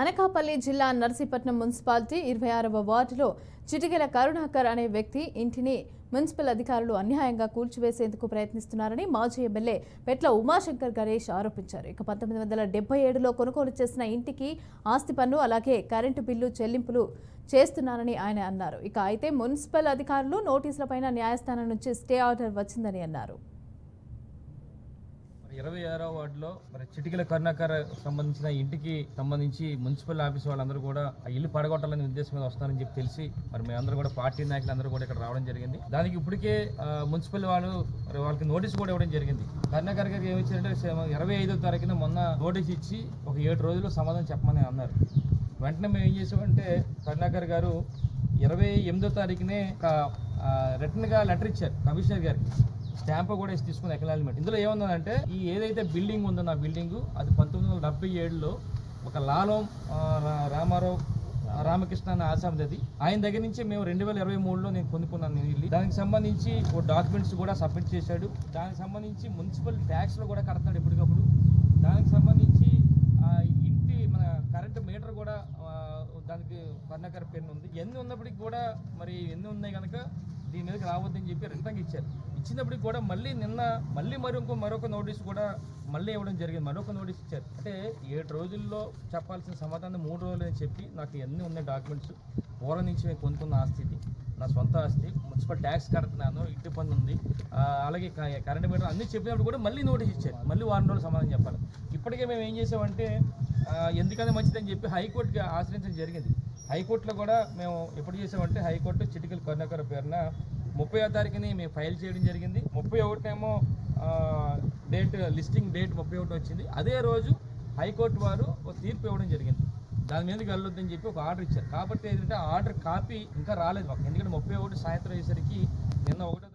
అనకాపల్లి జిల్లా నర్సీపట్నం మున్సిపాలిటీ ఇరవై ఆరవ వార్డులో చిటికెల కరుణాకర్ అనే వ్యక్తి ఇంటిని మున్సిపల్ అధికారులు అన్యాయంగా కూల్చివేసేందుకు ప్రయత్నిస్తున్నారని మాజీ ఎమ్మెల్యే పెట్ల ఉమాశంకర్ గణేష్ ఆరోపించారు. ఇక పంతొమ్మిది వందల డెబ్బై ఏడులో కొనుగోలు చేసిన ఇంటికి ఆస్తి పన్ను అలాగే కరెంటు బిల్లు చెల్లింపులు చేస్తున్నారని ఆయన అన్నారు. ఇక అయితే మున్సిపల్ అధికారులు నోటీసులపైన న్యాయస్థానం నుంచి స్టే ఆర్డర్ వచ్చిందని అన్నారు. ఇరవై ఆరో వార్డులో మరి చిటికల కరుణాకర్ సంబంధించిన ఇంటికి సంబంధించి మున్సిపల్ ఆఫీస్ వాళ్ళందరూ కూడా ఆ ఇల్లు పడగొట్టాలనే ఉద్దేశం మీద వస్తారని చెప్పి తెలిసి మరి మేమందరూ కూడా పార్టీ నాయకులు అందరూ కూడా ఇక్కడ రావడం జరిగింది. దానికి ఇప్పటికే మున్సిపల్ వాళ్ళు మరి వాళ్ళకి నోటీస్ కూడా ఇవ్వడం జరిగింది. కరుణాకర్ గారికి ఏమి ఇచ్చారంటే ఇరవై ఐదో తారీఖున మొన్న నోటీస్ ఇచ్చి ఒక ఏడు రోజుల్లో సమాధానం చెప్పమని అన్నారు. వెంటనే మేము ఏం చేసామంటే కరుణాకర్ గారు ఇరవై ఎనిమిదో తారీఖునే ఒక రిటర్న్గా లెటర్ ఇచ్చారు కమిషనర్ గారికి. స్టాంప్ కూడా వేసి తీసుకుని ఎకనాలిమెంట్. ఇందులో ఏముందంటే ఈ ఏదైతే బిల్డింగ్ ఉందో నా బిల్డింగ్ అది పంతొమ్మిది వందల డెబ్బై ఏడులో ఒక లాలోం రా- రామారావు రామకృష్ణ అనే ఆసామిది ఆయన దగ్గర నుంచి మేము రెండు వేల ఇరవై మూడులో నేను కొనుక్కున్నాను నేను ఇల్లు. దానికి సంబంధించి ఓ డాక్యుమెంట్స్ కూడా సబ్మిట్ చేశాడు. దానికి సంబంధించి మున్సిపల్ ట్యాక్స్లో కూడా కడతాడు ఎప్పటికప్పుడు. దానికి సంబంధించి ఇంటి మన కరెంట్ మీటర్ కూడా దానికి కర్ణాకర్ పెన్ను ఉంది. ఎన్ని ఉన్నప్పటికి కూడా మరి ఎన్ని ఉన్నాయి కనుక దీని మీదకి రావద్దని చెప్పి రిటర్న్ ఇచ్చారు. ఇచ్చినప్పటికి కూడా మళ్ళీ నిన్న మళ్ళీ మరి ఇంకో మరొక నోటీస్ కూడా మళ్ళీ ఇవ్వడం జరిగింది. మరొక నోటీస్ ఇచ్చారు. అంటే ఏడు రోజుల్లో చెప్పాల్సిన సమాధానం మూడు రోజులు అని చెప్పి నాకు ఎన్ని ఉన్నాయి డాక్యుమెంట్స్? పూర్వం నుంచి మేము కొనుక్కున్న ఆస్తి ఇది. నా సొంత ఆస్తి. మున్సిపల్ ట్యాక్స్ కడుతున్నాను. ఇంటి పన్ను ఉంది. అలాగే కరెంట్ మీటర్ అన్ని చెప్పినప్పుడు కూడా మళ్ళీ నోటీస్ ఇచ్చారు. మళ్ళీ వారం రోజులు సమాధానం చెప్పాలి. ఇప్పటికే మేము ఏం చేసామంటే ఎందుకనే మంచిదని చెప్పి హైకోర్టుకి ఆశ్రయించడం జరిగింది. హైకోర్టులో కూడా మేము ఎప్పుడు చేసామంటే హైకోర్టు చిటికల కరుణాకర్ పేరున ముప్పై తారీఖుని మేము ఫైల్ చేయడం జరిగింది. ముప్పై ఒకటేమో డేట్ లిస్టింగ్ డేట్ ముప్పై ఒకటి వచ్చింది. అదే రోజు హైకోర్టు వారు ఒక తీర్పు ఇవ్వడం జరిగింది. దాని మీదకి వెళ్ళొద్దని చెప్పి ఒక ఆర్డర్ ఇచ్చారు. కాబట్టి ఏంటంటే ఆ ఆర్డర్ కాపీ ఇంకా రాలేదు మాకు. ఎందుకంటే ముప్పై ఒకటి సాయంత్రం అయ్యేసరికి నిన్న ఒకటో